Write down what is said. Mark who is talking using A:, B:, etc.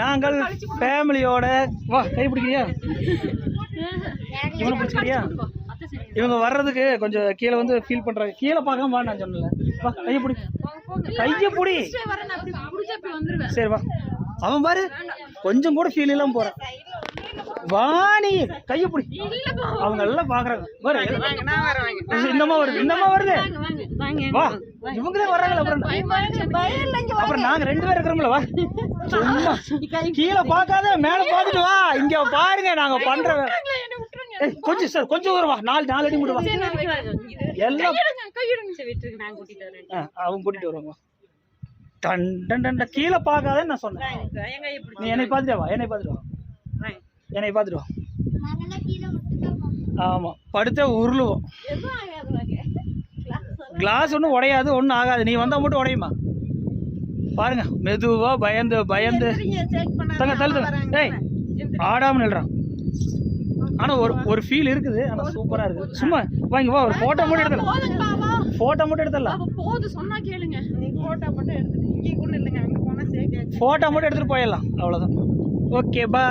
A: நாங்கள் ஃபேமிலியோட வா கை பிடிக்கிறியா? இவனை பிடிச்சிக்கிறியா? இவங்க வர்றதுக்கு கொஞ்சம் கீழே வந்து ஃபீல் பண்றாங்க. கீழே பார்க்காம வா நான் சொன்னல வா கையை பிடி. கையை பிடி. சரி வா. அவன் பாரு கொஞ்சம் கூட ஃபீல் இல்லாம போறான். வாணி. கையை பிடி. அவங்க எல்லாம் பாக்குறாங்க. இந்தமா வருது இந்தமா வருது.
B: வாங்க வாங்க
A: வா. இவங்களே வர்றாங்களா அப்புறம் அப்புறம் நாங்க ரெண்டு பேரும் இருக்கிறோம்ல வா. சும்மா. கீழே பார்க்காத மேல பார்த்துட்டு வா. இங்க பாருங்க நாங்க பண்ற கொஞ்சம் சார் கொஞ்சம் தூரம் வா. நாலு நாலு அடி மட்டும் வா. எல்லாம்
B: நான் கூட்டிட்டு வரேன்.
A: ஆ, அவங்க கூட்டிட்டு வருவாங்க. டன் டன் டன் டன். கீழே பார்க்காதன்னு நான் சொன்னேன். நீ என்னை பார்த்துட்டு வா என்னை பார்த்துட்டு வா. என்னை பார்த்துட்டு வா. ஆமா படுத்த உருளுவோம். கிளாஸ் ஒன்றும் உடையாது ஒன்றும் ஆகாது. நீ வந்தால் மட்டும் உடையுமா? பாருங்க மெதுவா பயந்து பயந்து. தங்க தள்ளு டேய் ஆடாம நில்றான் ஆனா ஒரு ஒரு ஃபீல் இருக்குது ஆனா சூப்பரா இருக்குது. சும்மா வாங்க வா ஒரு போட்டோ மட்டும் எடுத்துடலாம். போட்டோ மட்டும் எடுத்துடலாம்.
B: போது சொன்னா கேளுங்க. நீ போட்டோ மட்டும் எடுத்துட்டு இங்கே கூட இல்லைங்க அங்க போனா சேர்க்க
A: போட்டோ மட்டும் எடுத்துட்டு போயிடலாம். அவ்வளவுதான். ஓகே பா